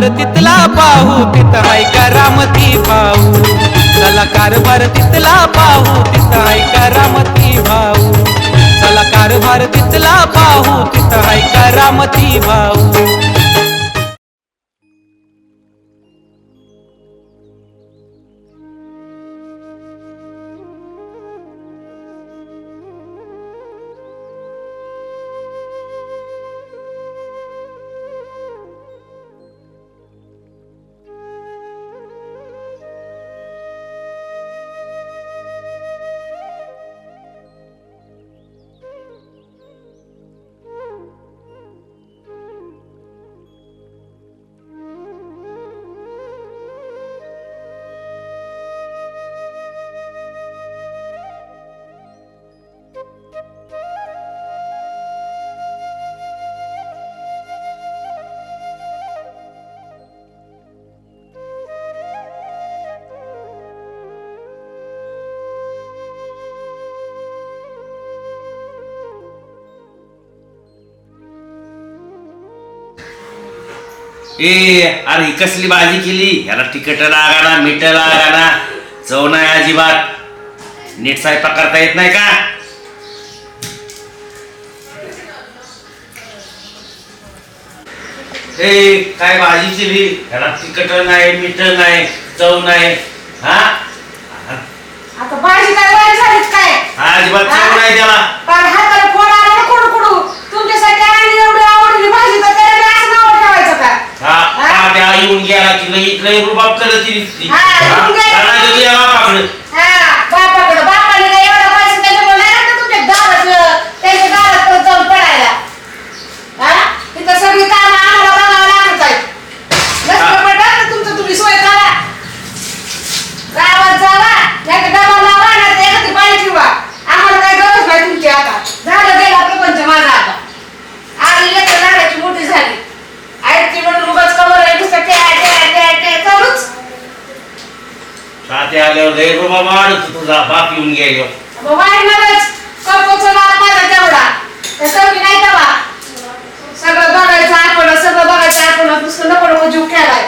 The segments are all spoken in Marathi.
कारभार तिथला पाहू तिथं हाय करामती भाऊ? चला कारभार तिथला पाहू तिथं हाय करामती भाऊ? चला कारभार तिथला पाहू तिथं हाय करामती भाऊ? ए अरे ही कसली भाजी केली? याला तिखट लागाना मीठ लागाना. चव नाही अजिबात. नीट स्वयंपाक करता येत नाही का? ए काय भाजी केली? याला तिखट नाही मीठ नाही चव नाही. हा? आता भाजी काय झालीच काय? अजिबात चव नाही त्याला. पण हाताला फोन आला ना कुडू कुडू तुमच्यासाठी एवढी आवडली भाजी तर त्याला बी असं नाव ठेवायचं का हा हा, त्या येऊन गेला की लई लई रुबाब करत ती. हा, हा, येऊन गेला. हा बापाकडं. बापाने काय एवढा पैसा त्याच्यामुळे नाही ना तुमच्या दारात त्याच्या दारात जाऊन पडायला. हा? तिथं सगळी कामं आम्हाला बघावं लागत आहेत. लक्ष्मी पटा तुमचं तुम्ही सोय करा. गावात जावा तर डबा लावा नाही तर एखादी पाणी ठेवा आम्हाला काही गरज नाही तुमची आता झालं गेला प्रपंच माझा आता आली लेकर झाडाची मोठी झाली आईची म्हणून उगाच कवर आहे नुसतं ट्या ट्या ट्या ट्या चालूच लई रुबाब वाढत तुझा बाप येऊन गेलो मग वाईटणारच कपोचं बाप माझा तेवढा. ते सगळी नाही तेव्हा सगळं बघायचं आपण सगळं बघायचं आपण नुसतं नको नको जीव केलाय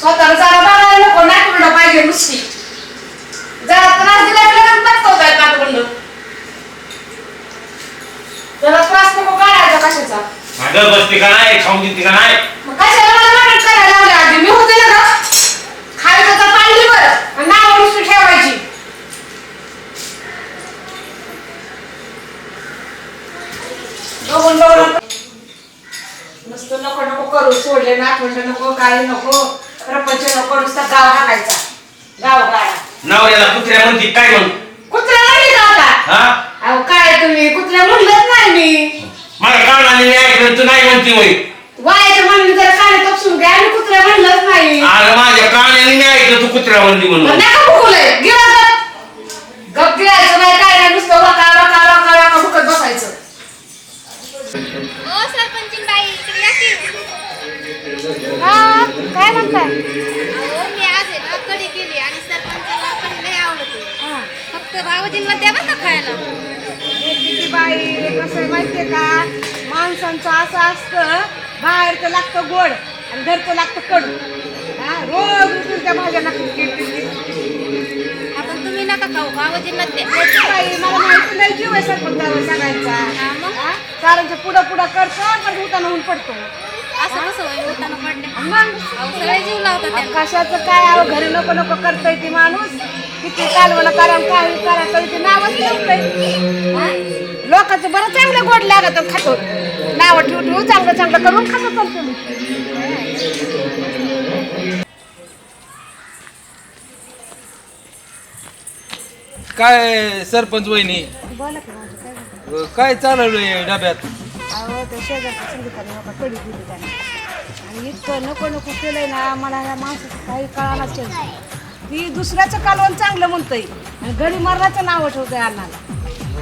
स्वतःला जरा बघायला नको नाही कुठं पाहिजे नुसती. जरा त्रास दिला की लगेच बघतो काय जरा त्रास नको काढायचा कशाचा. अगं खाऊन देते का नाही मग कशाला मला मदत करायला लावली आधी मी होते ना गं? खायचं तर पाहिली बरं आणि नाव नुसती ठेवायची बघून बघून नुसतं नको नको करू सोडले ना थोडं नको काय नको. प्रपंच नको नुसता गाव हाकायचा. गाव गाडा नवऱ्याला कुत्र्या म्हणते काय म्हण? कुत्र्या हा? अहो काय तुम्ही कुत्र्या म्हणलंच नाही मी. मला कानाने नाही ऐकलं तू नाही म्हणते होय. वायाच्या म्हणली जर काय तपसून घ्या आणि कुत्र्या म्हणलंच नाही. अरे माझ्या कानाने नाही ऐकलं तू कुत्र्या म्हणली म्हणून. नका फुकूलय गिरा गप गिरायचं नाही काय नाही नुसतं वका वका वका वका फुकत बसायचं ओ सरपंचीन बाई इकडे या की? हा काय म्हणताय? मी आज आहे ना कढी केली आणि सरपंचाला पण लय आवडते. फक्त भाऊजींना द्या बरं का खायला. किती बाई कसं आहे माहितीये का? माणसांचं असं असतं बाहेरचं लागतं गोड आणि घरचं लागतं कडू. हा रोज उठून त्या भाज्या लागतात आपण तुम्ही नका खाऊ भाऊजींना द्या. बाई मला माहिती नाही जीव आहे सरपंचावर? हा? कारण ते पुढं पुढं करतो पण उताना होऊन पडतो. असं कसं होईल? होताना पडल्या मग? अहो सगळे जीव लावतात त्यांना. कशाचं काय? अहो घरी नको नको करतोय ती माणूस. किती कालवण करा आणि काही करा तरी ते नावच ठेवतंय? लोकांचं बरं चांगलं गोड लागत खातो. नाव ठेवू ठेवू चांगलं चांगलं करून खातो चालतो. काय सरपंच वहिनी? बोला काय चालवलंय डब्यात? अहो त्या शेजारच्या संगीताने नका कडी दिली त्याने. आणि इतकं नको नको केलंय ना मला ह्या माणसाचं काही कळायलाच ती दुसऱ्याचं कालवण चांगलं म्हणतंय. आणि गडी मरणाचं नाव ठेवतंय अन्नाला.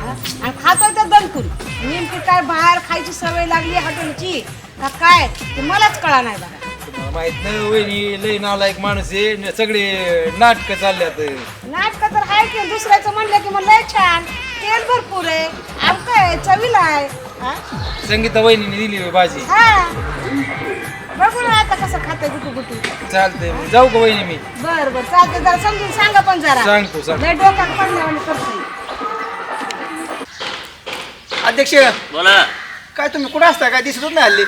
हा? आणि खातोय तर दणकून. नेमकी काय बाहेर खायची सवय लागली हॉटेलची? का काय? ते मलाच कळा नाही बघा. माहीत नाही वहिनी लई नालायक माणूस आहे. न सगळे नाटक चालल्यात. नाटक तर आहे की दुसऱ्याचं म्हणलं की म्हणलं लय छान. तेल भरपूर आहे. आमक आहे चवीला आहे. हा? संगीता वहिनीने दिली होय भाजी. हा. बघू ना आता कसं खातं गुटू गुटू. चालतंय मग. जाऊ का वहिनी मी? बर बर. चालते जरा समजून सांगा पण जरा. सांगतो, सांगतो. लय डोक्यात पडल्यावानी करते अध्यक्ष बोला. काय तुम्ही कुठं असता? काय दिसतच नाही हल्ली.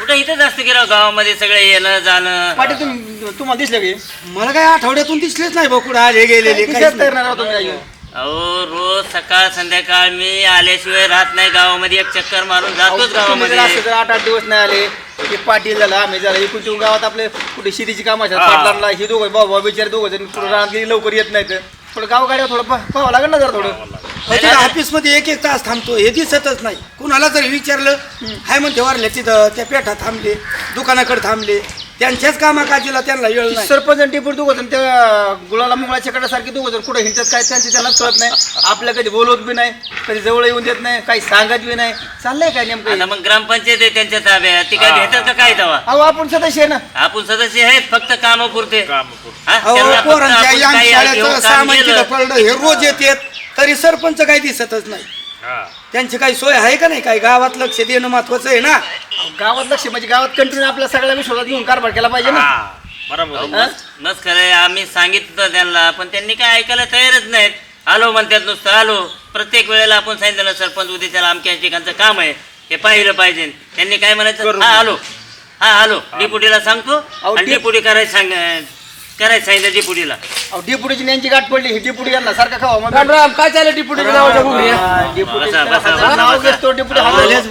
कुठं इथंच असतं की राव? गावामध्ये सगळे येणं जाणं. पाटील तुम्ही तुम्हाला दिसले की? मला काय आठवड्यातून दिसलेच नाही भाऊ कुठं आले गेलेले काहीच दिसत नाही. तर नाही राव तुम्ही काही. अहो रोज सकाळ संध्याकाळ मी आल्याशिवाय राहत नाही गावामध्ये. एक चक्कर मारून जातोच असं गावामध्ये. जर आठ आठ दिवस नाही आले. की पाटील झालं आम्ही झालं. एकूण तिकडून गावात आपले कुठे शेतीची कामं असतात हा. पाटलांना हे दोघं भाऊ भाऊ बिचारे दोघं जण थोडं राहत गेली लवकर येत नाहीत. थोडं गाव गाड्या थोडं पाहावं लागेल ना जरा थोडं. ऑफिसमध्ये एक एक तास थांबतो. हे दिसतच नाही. कुणाला जरी विचारलं हाय म्हणते वारले तिथं त्या पेठात थांबले दुकानाकडे थांबले. त्यांच्याच कामाकाजीला त्यांना वेळ नाही. सरपंच आणि टिपूर दोघं जण त्या गुलाला मुंगळा चकडासारखे दोघं जण कुठे हिंडतात काय त्यांचे त्यांनाच कळत नाही. आपल्या कधी बोलवत बी नाही कधी जवळ येऊन देत नाही काही सांगत बी नाही. चाललंय काय नेमकं मग ग्रामपंचायत आहे त्यांच्या ताब्यात. ती काय भेटत का काय तेव्हा? अहो आपण सदस्य आहे ना. आपण सदस्य आहेत फक्त हा? अहो पोरांच्या यांग शाळेचं काम सामान केलं. तिथं पडलं हे रोज येतात तरी सरपंच काही दिसतच नाही. त्यांची काही सोय आहे का नाही? काही गावात लक्ष देणं महत्वाचं आहे ना. गावात लक्ष म्हणजे गावात कंटिन्यू आपल्या सगळ्या विश्वासात घेऊन कारभार केला पाहिजे ना. मस्त मस्त खरंय आम्ही सांगितलं होतं त्यांना पण त्यांनी काय ऐकायला तयारच नाहीत. आलो म्हणतात नुसतं आलो. प्रत्येक वेळेला आपण सांगितलं सरपंच उद्या त्याला अमक्या ठिकाणचं काम आहे. हे पाहिलं पाहिजे. त्यांनी काय म्हणायचं? हा आलो. हा आलो. डिपुटीला सांगतो आणि डिपुटी करायचं सांग करायचं सांगितलं डिपुटीला अहो डेपुटीची यांची गाठ पडली. ही डेपुटी यांना सारखा खावा मग राम राम काय चाललं डिप्युटीच्या नावाच्या भूमी हा, डेपुटी बसा, बसा, हातात बसा, नाव बसा. घेतो डेपुटी आलेच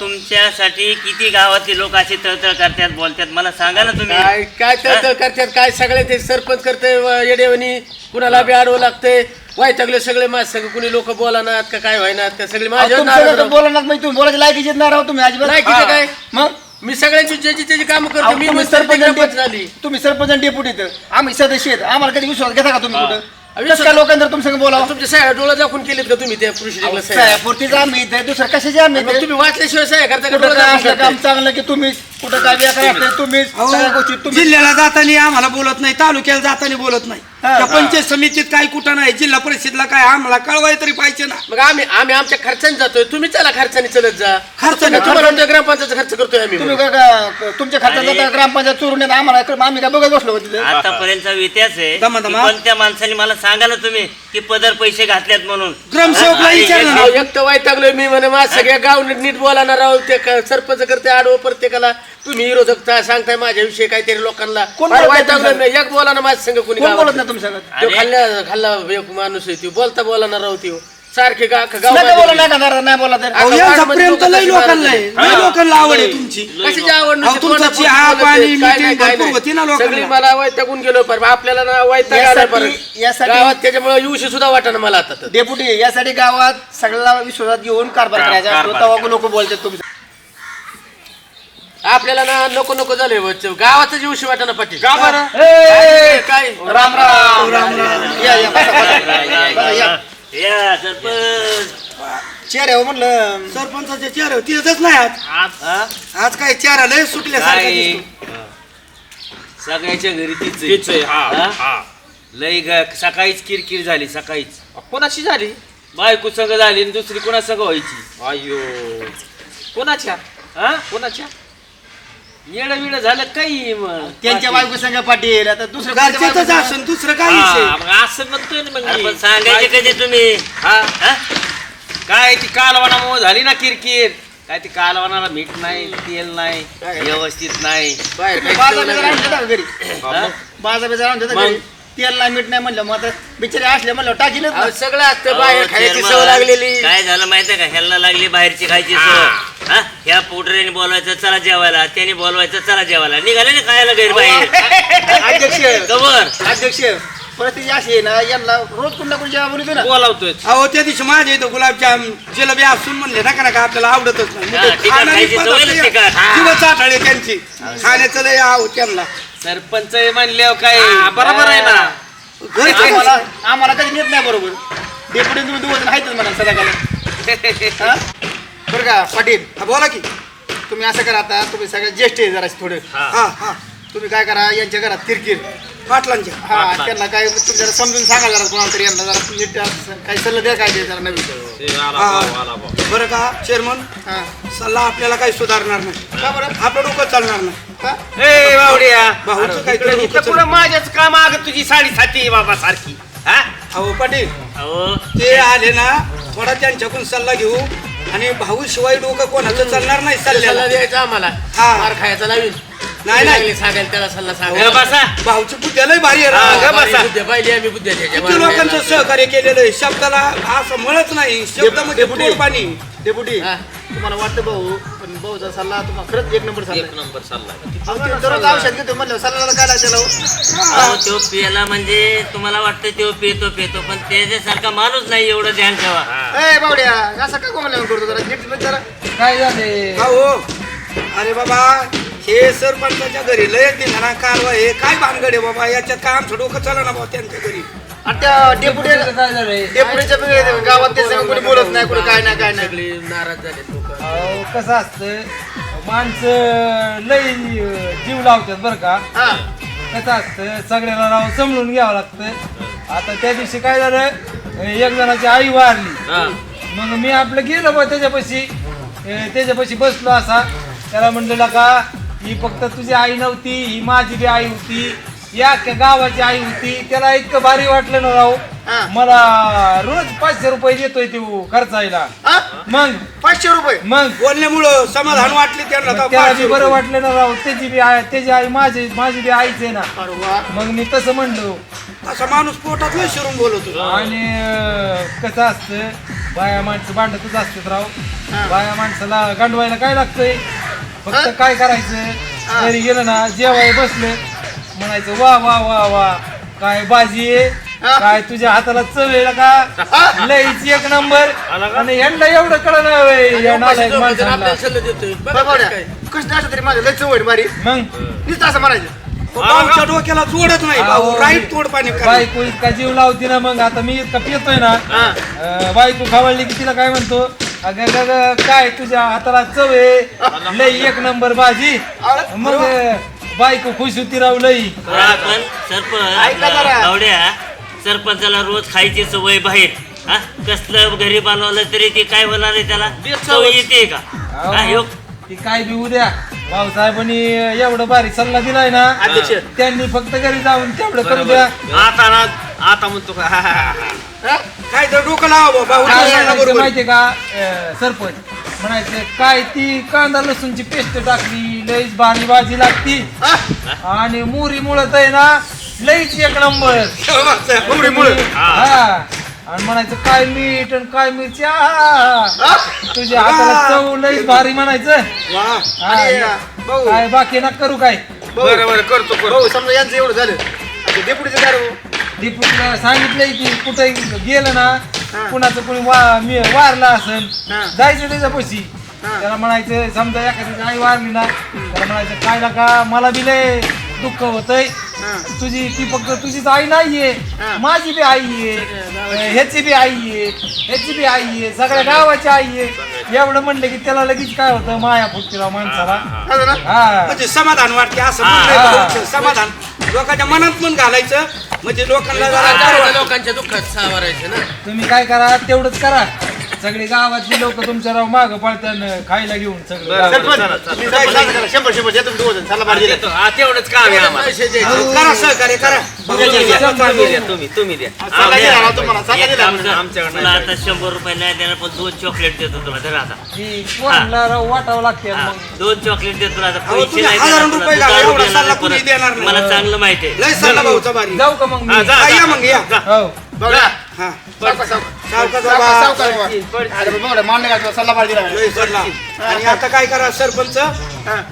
तुमच्यासाठी किती गावातली लोक अशी तळतळ करतात बोलतात? मला सांगा ना तुम्ही. काय काय तर तर करतात? काय सगळे ते सरपंच करते येडेवणी. कुणाला बी आडवं लागते. वायतगले सगळे माझ सगळे कुणी लोक बोलानात का काय व्हायनात का सगळे माझ्या तुमचं बोला ना म्हणजे तुम्ही बोलायची लायकीच नाही तुम्ही अजिबात. लायकीचं हा. काय? मग? मी सगळ्यांची ज्याची त्याची काम करतो मी तुम्ही मस्त सरपंच झाली तुम्ही सरपंच आणि डेपुटी तर आम्ही सदस्य आहेत. आम्हाला कधी विश्वास घेता का तुम्ही कुठं? अहो, कसं काय लोकांना तुमच्या संग बोलावं? तुमच्या साया डोळा दाखवून केलेत का तुम्ही त्या कृषी अहो, साहेबपुरतीच आम्ही इथे दुसरं कशाचे आम्ही मग इथे? तुम्ही वाचल्याशिवाय साया करता का? कुठं डोळा काय दाखवून असलं करताय? काम चांगलं की तुम्ही कुठं काय व्यापार असलं तुम्ही? सगळ्या गोष्टी अहो, तुम्ही जिल्ह्याला जाताना आम्हाला बोलत नाही तालुक्याला जाताना बोलत नाही. हा. त्या पंचायत समितीत काय कुठं नाही जिल्हा परिषदला काय आम्हाला कळवाय तरी पाहिजे ना. मग आम्ही आम्ही आमच्या खर्चाने जातोय तुम्ही चला खर्चाने चलत जा. खर्चाने- तुम्हाला वाटतं ग्रामपंचायत खर्च करतोय आम्ही तुम्ही काय तुमच्या आणि- जाता ग्रामपंचायत चोरून येत आम्हाला आम्ही काय बघत बसलो होतो तिथे? आतापर्यंतचा इतिहास आहे दमा, की दमा. पण त्या माणसाने मला सांगा ना तुम्ही की पदर पैसे घातल्यात म्हणून. ग्रामसेवकला आणि- विचारलं ना. अहो, एक तर वैतागलोय मी म्हणे माझ सगळ्या गाव नीट नीट बोलाणार राव ते क- सरपंच करते आडवं प्रत्येकाला तुम्ही विरोधकता सांगताय माझ्याविषयी काहीतरी लोकांना कोण फार? मी. एक बोला ना माझ्या संग कोणी. बोलत नाही तुमच्या. खाल्ल्या खाल्ला एक माणूस आहे ती बोलता बोलाणार राव त्यो सारखे गा गाव नका बोला माझ्या- नका जरा नाही बोला तर अहो, आता यांचा वाडमध्ये प्रेम तर लय लोकं लोकांना आहे कशी लय लोकांना आवड आहे तुमची कशाची आवड अहो, नसते, तुमचं तोंडापुरती चहा, बोलत पाणी, आहे. काय meeting नाही, काय भरपूर होती ना नाही. लोकांना. सगळी मला वैतागून गेलो पर आपल्याला ना वैताग यासाठी- परत यासाठी- गावात त्याच्यामुळे येऊशी सुद्धा वाटणं मला आता तर. डेपुटी यासाठी गावात सगळ्याला विश्वासात घेऊन कारभार कार- करायचा असतो कारभार तेव्हा लोक बोलतात तुमच्या आपल्याला ना नको नको झालंय येऊशी वाटणं पाटील का बरं? काय काय राम राम राम राम या या बसा, बसा. बसा, या. या सरपंच. हो म्हणलं सरपंचाच्या चेहऱ्यावर तिथंच नाही आज. आज? काय चेहरा लय दिसतो. सगळ्याच्या घरी तीच आहे. हा? लय ग- सकाळीच किरकिर झाली सकाळीच. कोणाची झाली? बायको संग झाली आणि दुसरी कोणा संग व्हायची? अयो कोणाच्या? हा? कोणाच्या? येड विड झालं काही मग त्यांच्या बायको संघ पाटील आता दुसरं कोणत्या घरच्यातच बायको संग? असून दुसरं हा, मग असं म्हणतोय ना मग अरे मी. पण सांगायचे कधी तुम्ही हा हा? काय ती कालवणामुळे झाली ना किरकिर काय ती कालवणाला मीठ नाही तेल नाही व्यवस्थित नाही बाहेर काही बाजा जेवण बिजा नाही. आणतात का घरी हा? बाजा बिजा आणतात का मग? घरी तेल नाही मीठ नाही म्हणलं मग आता बिचारे असले म्हणलं टाकीलच ना. अहो, सगळं असतं बाहेर खायची सवय लागलेली. काय झालं माहितीये का? ह्याला लागली बाहेरची खायची सवय. हा? ह्या पोटऱ्याने बोलवायचं चला जेवायला. त्याने बोलवायचं चला जेवायला. निघाले ना खायला गैर बाहेर अध्यक्ष. कवर. अध्यक्ष. परिस्थिती अशी आहे ना यांना रोज कुठला कोण जेव्हा बोलतो ना. बोलावतोय. अहो त्या दिवशी माझ्या इथं गुलाबजाम जिलेबी असून म्हणले नका नका आपल्याला आवडतच नाही. मग ते तिखट खाणारी खायची पद्धत सवय ना आहे. तिखट. हा. आठवले त्यांची. खाण्याचं लय आव त्यांना. सरपंच आहे म्हणल्यावर काय? बरोबर आहे ना. आम्हाला आम्हाला कधी नेत नाही बरोबर. डेपुटी तुम्ही दोघं जण आहेतच म्हणा सदाकाला. हा? बरं का पाटील? हा, बोला की. तुम्ही असं करा आता तुम्ही सगळ्यात ज्येष्ठ आहे जरा थोडे. हा. हा तुम्ही काय करा यांच्या घरात किरकिर पाटलांच्या हा त्यांना काय तुम्ही जरा समजून सांगा जरा कोणाला तरी यांना जरा असं काही सल्ला द्या काय ते जरा नवीन. हा. बरं का चेअरमन हा. सल्ला आपल्याला काही सुधारणार नाही. का बरं? आपलं डोकं चालणार नाही. का ए बावड्या. भाऊचं काय इकडे पुढं माझ्याच काम आग तुझी साडी साथी बाबा सारखी. हा? अहो पाटील. अहो. ते आले ना थोडा त्यांच्याकडून सल्ला घेऊ आणि भाऊ शिवाय डोकं कोणाचं चालणार नाही सल्ला सल्ल्याला द्यायचा आम्हाला. हा. मार खायचा लावीन नाही, नाही. लागले सांगायला त्याला सल्ला ग सांगा बसा भाऊची बुद्ध्या लय भारी आहे हा, राव. ग बसा. बुद्ध्या पाहिली आम्ही बुद्ध्या त्याच्या किती लोकांचं सहकार्य केलेलं आहे शब्दाला असं म्हणत नाही शब्दामध्ये डेपुटी. पोट पाणी डेपुटी हा. तुम्हाला वाटतं भाऊ पण भाऊचा सल्ला तुम्हाला खरंच एक नंबर एक सल्ला नंबर अहो, ते दररोज औषध घेतो म्हणलं सल्ला काय लागेल? अहो तो पियाला म्हणजे तुम्हाला वाटतं तो पितो पितो पण त्याच्यासारखा माणूस नाही एवढं ध्यान ठेवा ए बावड्या असं का कोणाला करतो जरा नीट नीट जरा काय झाले हो अरे बाबा हे सरपंचाच्या घरी लय दिघाना कारवा हे काय भानगड आहे बाबा? याच्यात काय आमचं डोकं चला ना बाबा त्यांच्या घरी? आणि त्या डेपुटी काय झालंय? डेपुटीच्या बी गावात ते सगळं कोणी बोलत नाही कुठे काय नाही काय नाही. सगळे नाराज झाले लोक. अहो कसं असतं माणसं लई जीव लावतात बरं का. हा. कसं असतं सगळ्याला राव समजून घ्यावं लागतं आता त्या दिवशी काय झालं एक जणाची आई वारली. मग मी आपलं गेलो बा त्याच्यापाशी अं, त्याच्यापाशी बसलो असा. त्याला म्हणलेला का ही फक्त तुझी आई नव्हती ही माझी बी आई होती या गावाची आई होती. त्याला इतकं भारी वाटलं ना राव. हा. मला रोज पाचशे रुपये देतोय तो खर्चायला. हा? मग? पाचशे रुपये? मग? बोलण्यामुळं समाधान वाटले त्यांना मग तेव्हा त्याला बी बरं. वाटलं ना राव. त्याची बी आई त्याची आई माझी माझी बी आईच आहे ना. अरे वा. मग मी तसं म्हणलो. असा माणूस पोटात शिरून बोलतो आणि अं, कसं असतं बाया माणसं भांडतच असतात राव. बाया माणसाला गांडवायला काय लागतंय? फक्त काय करायचं? घरी गेलं ना जेवाय बसले. म्हणायचं वा वा वा वा काय बाजी आहे? काय तुझ्या हाताला चव आहे का? लईच एक नंबर. आणि यांना एवढं कळलं कसं असं तरी माझं लय चवड बारी मग? नुसतं असं म्हणायचं. भाऊच्या डोक्याला जोडत नाही भाऊ. अहो, राईट तोड पाणी. बायको इतका जीव लावती ना मग. आता मी इतका पितोय ना. बायको खावडली की तिला काय म्हणतो? अगं ग काय तुझ्या हाताला चव आहे? लई एक नंबर भाजी मग बायको खुश होती राव लई. पण आपण ऐका जरा. सरपंच आवड्या सरपंचाला रोज खायची सवय बाहेर. हा? कसलं घरी बनवलं तरी ते काय होणार आहे त्याला? सवय येते का? हा, ह्यो ती काय बी उद्या भाऊसाहेबांनी एवढं भारी सल्ला दिलाय ना अध्यक्ष. त्यांनी फक्त घरी जाऊन तेवढं करू द्या. आता ना आता म्हणतो का? हा, हा, हा, हा. काय तर डोकं लावा माहितीये का? अं, सरपंच म्हणायचं काय ती कांदा लसूणची पेस्ट टाकली लईच भारी भाजी लागती. आणि मोरी मुळत आहे ना लईच एक नंबर. मुळी मुळ हा. आणि म्हणायचं काय मीठ आणि काय मिरची? आहा. तुझ्या हाताला चव लईच भारी म्हणायचं. हा, भाऊ. काय बाकी ना करू काय? बरं बरं करतो करतो. भाऊ समजा यांचं एवढं झालं. आता डेपुटीचं काय दीपकला सांगितलंय की कुठे गेलं ना कुणाचं कोणी वा मी वारला असेल. जायचं त्याच्यापाशी. त्याला म्हणायचं समजा एखादी आई वारली ना त्याला म्हणायचं काय नका मला बी लय दुःख होतंय. तुझी ती फक्त तुझीच आई नाहीये. माझी बी आई आहे. ह्याची बी आई आहे. ह्याची बी आई आहे. सगळ्या गावाची आई आहे. एवढं म्हणलं की त्याला लगेच काय होतं? माया फुटतीला माणसाला. हा म्हणजे समाधान वाटते असं म्हणलंय समाधान. लोकांच्या मनात पण घालायचं. म्हणजे लोकांना जरा बरं करायचं वाटतं. लोकांच्या दुःखात सावरायचं ना. तुम्ही काय करा? तेवढंच करा. सगळी गावातली लोक तुमच्या राव माग पळतात खायला घेऊन सगळं शंभर देतो हा, तेवढंच काम आहे आम्हाला. करा सहकार्य करा. तुम्ही द्या, तुम्ही द्या दिला तुम्हाला दिला आमच्याकडे तुला नाही आता शंभर रुपये नाही देणार पण दोन चॉकलेट देतो तुला धर आता. ही पोरांना राव वाटावं लागते हा, मग? दोन चॉकलेट देतो तुला आता अहो, पैसे नाही हजारो देणार तुला, रुपये तू घाला, दारू एवढा देणार सल्ला परत. कुणी देणार नाही. मला चांगलं माहिती आहे. लय सल्ला भाऊचा भारी. जाऊ का मग हा, मी जा, हा, जा, या मग या. हो. बावड्या, हा सावकाश, सावकाश. सावकाश सावकाश, बाबा. सावकाश बाबा. अरे बावड्या, मानलं का तुला सल्ला भारी दिला लय सल्ला आणि आता काय करा सरपंच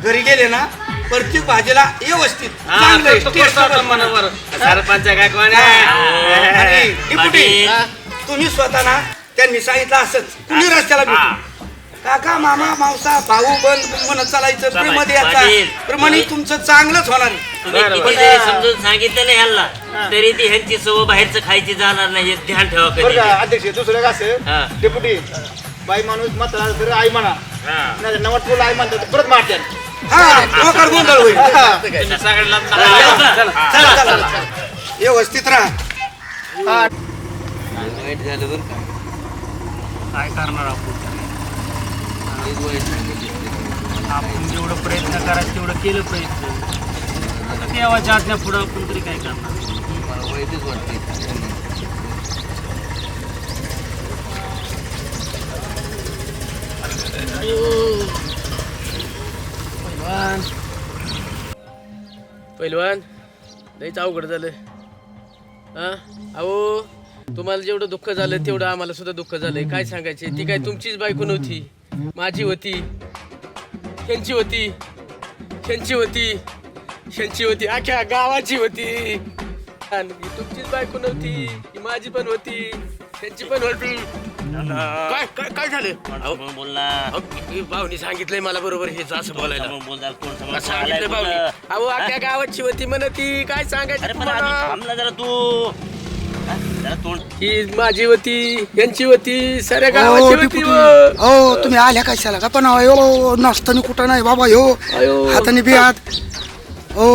घरी गेले ना प्रत्येक भाजीला व्यवस्थित चांगलं करतो, taste करतो आता बरोबर. मनावर. सरपंच काय कोण. आहे? आणि डिपुटी पाटील. तुम्ही स्वतः ना त्यांनी सांगितलं असंच तुम्ही रस्त्याला हा. भेटू काका मामा मावसा भाऊ बंद म्हणत चालायचं बाबा, प्रेमध्ये याचा. पाटील. प्रमाणे तुमचं चांगलंच होणार आहे. तुम्ही बरं, किती जरी समजून सांगितलं ना ह्यांना तरी ती ह्यांची सवय बाहेरचं खायची जाणार नाही हे ध्यान ठेवा बरं कधी का अध्यक्ष दुसरं हा. कसं डेप्युटी बाई माणूस मात्र तर आई म्हणा. नाही नवट तुला आई म्हणतात परत मारते हा डोकर गोंधळ होईल. तुम्ही सगळ्यांना का? चला चला चला. व्यवस्थित राहा. वाईट झालं बरं आपण जेवढं प्रयत्न करायचं तेवढं केलं प्रयत्न. आता देवाच्या आज्ञा पुढं आपण तरी काय करणार? मला वाईटच वाटते पहिलवान लईच अवघड झालं हा? अहो तुम्हाला जेवढं दुःख झालं तेवढं आम्हाला सुद्धा दुःख झालंय. काय सांगायचे ती काय तुमचीच बायको नव्हती. माझी होती ह्यांची होती ह्यांची होती ह्यांची होती अख्ख्या गावाची होती. आणि ही तुमचीच बायको नव्हती ही माझी पण होती त्यांची पण होती. काय काय काय झालं? बोलला? भाऊनी सांगितलंय मला बरोबर हेच असं बोलायला. सांगितलं भाऊनी? अहो अख्ख्या गावाची होती म्हण ती काय सांगायचं जरा तू. हा? ही माझी होती यांची होती साऱ्या गावाची. व. हो तुम्ही आल्या कशाला? का पण हो नसताना कुठं नाही बाबा हो अयो. हाताने बी हात हो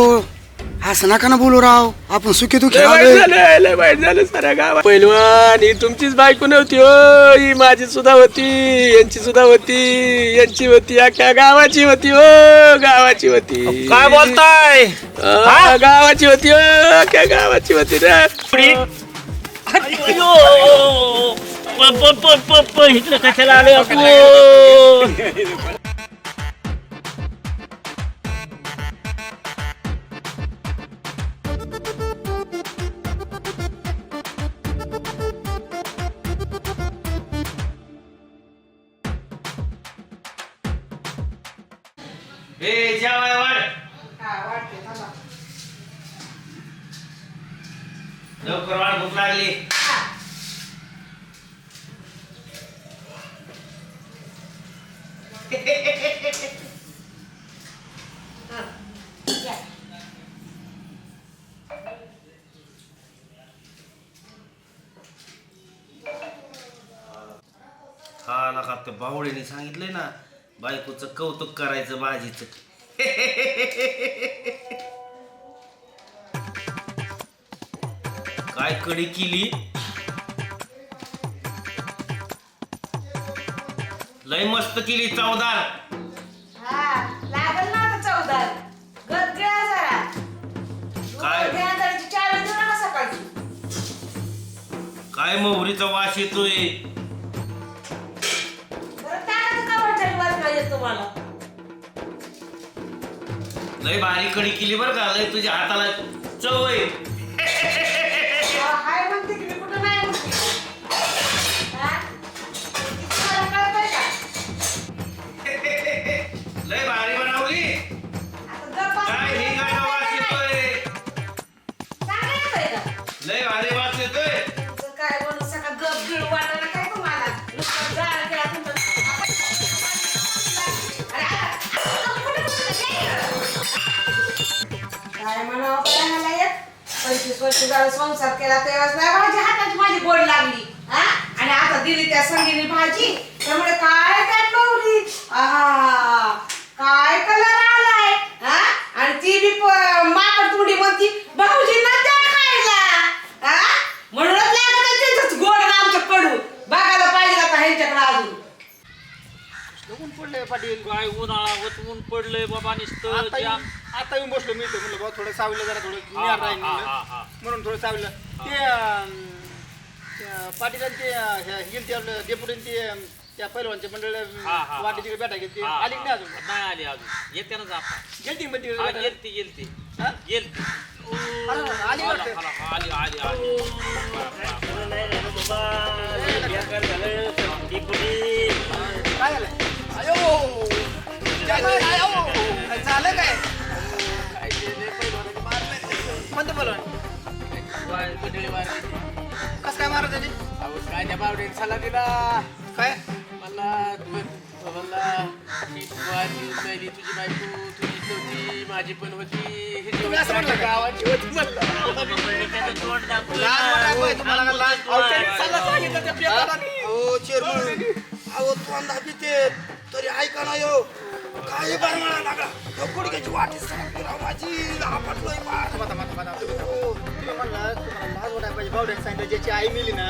असं नका ना बोलू राव? आपण सुखी दुखी लय वाईट आलोय. झालं लय वाईट झालं साऱ्या गावात. पहिलवान ही तुमचीच बायको नव्हती हो. ही माझी सुद्धा होती यांची सुद्धा होती यांची होती अख्ख्या गावाची होती हो. गावाची होती काय बोलताय? हा, गावाची होती हो अख्ख्या गावाची होती रे अयो प- प- प- प- प- इथलं कशाला आलोय आपण ए जेवाय वाढ लवकर वाढ भूक लागली. हा नका ते बावळीने सांगितलंय ना बायकोचं कौतुक करायचं भाजीचं काय कडी केली लय मस्त केली चवदार हा, लागल ना आता चौदार. गद गिळा जरा. काय? दूध घ्या जरा, चावी देऊ नका सकाळची. काय मोहरीचा वास येतोय बरं टाका का वाटेल वाजवा येत तुम्हाला. लय भारी कडी केली बरं का लय तुझ्या हाताला चव आहे पंचवीस वर्ष झालं संसार केला तेव्हाच नाही माझ्या हाताची माझी गोड लागली. हा? आणि आता दिली त्या संगीनी भाजी. त्यामुळे काय त्यात नवरी? आहा काय कलर आलाय हा आणि ती बी माकड तुडी म्हणती भाऊजींना द्या खायला हा म्हणूनच लागत त्यांचंच गोड ना आमच्या कडू बघायला पाहिजे आता ह्यांच्याकडे अजून ऊन पडलंय पाटील काय उन्हाळा वतवून पडलंय बाबा नुसतं आता जाम. येऊन- आता येऊन बसलो मी इथं म्हणलं बा थोडं सावलं जरा थोडं हा, निहार हा, राहील हा. हा, हा. म्हणून थोडं सावलं ते अं, त्या पाटीलांचे अं, हे गेलते आपलं डेपुटीन ते अं, त्या पहिलवानच्या मंडळ हा, हा. वाटेची भेटा गेली हा, आली की नाही अजून नाही आली अजून येते ना आपण गेलती मग ती हा? गेलती गेलती हा? गेलती अरे, आली आला, वाटतं. आला, आली झालं? झालं काय कोणतं पहिलवान कसं काय? मारत त्याची काय त्या बावडीने सल्ला दिला काय मला तू- मला ही माझी पहिली तुझी बायको तुझी नव्हती माझी पण होती ही जी तुम्ही असं होती म्हणलं गावाची होती म्हणलं लाज वाटायला पाहिजे तुम्हाला का लाज अहो, त्यांनी सल्ला सांगितलं त्या चेअरमन अहो तोंडा बी तरी ऐका ना यो. काय बरमाळा लागला तो गुडघ्याची वाटी सरकली राव माझी. आपटलोय पार. तुम्ही म्हणला तुम्हाला वाटायला पाहिजे. भावड्याने सांगितलं ज्याची आई मिली ना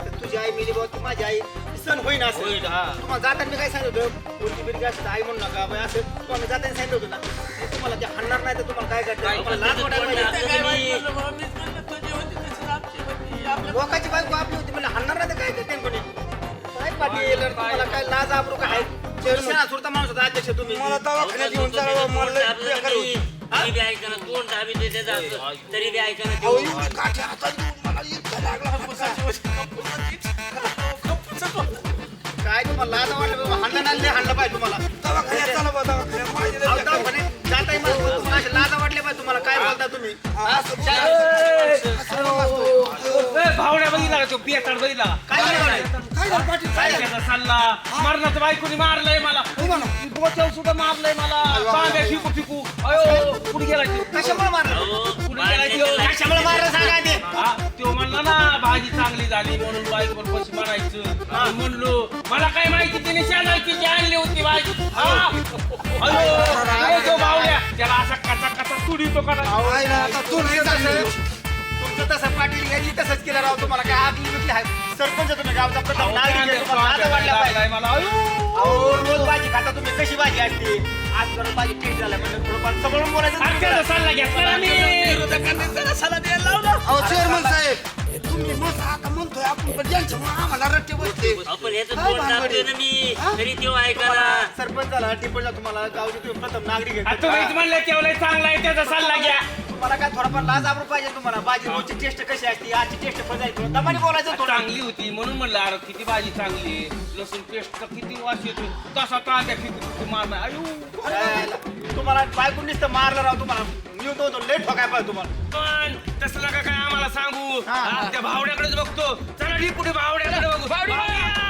तर तुझी आई मिली बाबा ती माझी आई. सण होईन असं. होईल, हा. तुम्हाला जाताना मी काय सांगितलं होतं? मुलगी बिलगी असं आई म्हणू नका बाई असं. तुम्हाला जाताना सांगितलं होतं ना. ते तुम्हाला ते हाणणार नाही तर तुम्हाला काय करणार? तुम्हाला लाज वाटायला पाहिजे. लोकांची बायको आपली होती. म्हणजे हाणणार नाही तर काय करते कोणी? काय पाटील तुम्हाला काय लाज चेअरमॅन. सुरता माणूस होता अध्यक्ष तुम्ही. मला दवाखान्यात घेऊन जावं मला लय बेकार होती. तरी बी ऐकणं तोंड दाबी त्याचं असं. तरी बी ऐकणं अहो ते. एवढी काठी हातात घेऊन मला इतका लागला काय तुम्हाला लाज वाटलं हाणलं नाही हाणलं पाहिजे तुम्हाला. दवाखान्यात चला बा दवाखान्यात माझी लय अहो, बेकार होती. दवाखान्यात जाताय मग तुम्हाला अशी लाज वाटले पाहिजे तुम्हाला. काय बोलता तुम्ही. भावड्या बघितला का तो पियाचाड बघितला? काय? काय झालं? पाटील काय काय झालं? त्याचा सल्ला. मरणाचं बायकोनी मारलंय मला. उभा ना. बोच्यावर सुद्धा मारलंय मला. फिकू फिकू. अयो कुठे गेला? कशामुळे मारलं? कुठे. कशामुळे मारलं सांगा हा, म्हणला ना भाजी चांगली झाली म्हणून बाईक वर पैसे मारायचं म्हणलो मला काय माहिती तिने शेजारची जी आणली होती भाजी? हा. अयो, बावड्या त्याला असा कचा कचा तुडी तो करा आहे ना, आता तू नाही. तुमचं तसं पाटील यांनी तसंच केलं राव तुम्हाला काय आगली बिगली आहे? सरपंच तुम्ही गावचा प्रथम नागरिक आहे, तुम्हाला पाहिजे. अयो. अहो रोज भाजी खाता तुम्ही कशी भाजी असते? आज जरा भाजी टेस्ट झाला म्हणजे थोडंफार समोरून बोलायचं सल्ला घेतला ना मी. अहो चेअरमन साहेब. तुम्ही मस्त आता म्हणतोय आपण पण ज्यांच्यामुळे आम्हाला रट्टे बसते आपण ह्याचं काय तोंड भानगड? दाबतोय आहे? ना मी तरी तो ऐकायला सरपंच झाला टिपणला तुम्हाला गावचे तुम्ही प्रथम नागरिक आहे. तुम्हीच म्हणले तेवढं चांगला आहे त्याचा सल्ला घ्या. तुम्हाला काय थोडाफार लाज आबरू पाहिजे तुम्हाला? भाजी रोजची टेस्ट कशी असते? आजची टेस्ट थोडं दमाने बोलायचं थोडं. चांगली होती म्हणून म्हणलं अरे किती भाजी चांगली आहे. लसूण पेस्ट किती वास येतो तसा कांद्या फिकी मारणार अयो. तुम्हाला बायकून नुसतं मारलं राव तुम्हाला. मी तो तो लेट ठोकाय पाहिजे तुम्हाला. पण तसलं का काय आम्हाला सांगू? हा, हा. हा, त्या भावड्याकडेच बघतो. चला ढी पुढे भावड्याकडे बघू.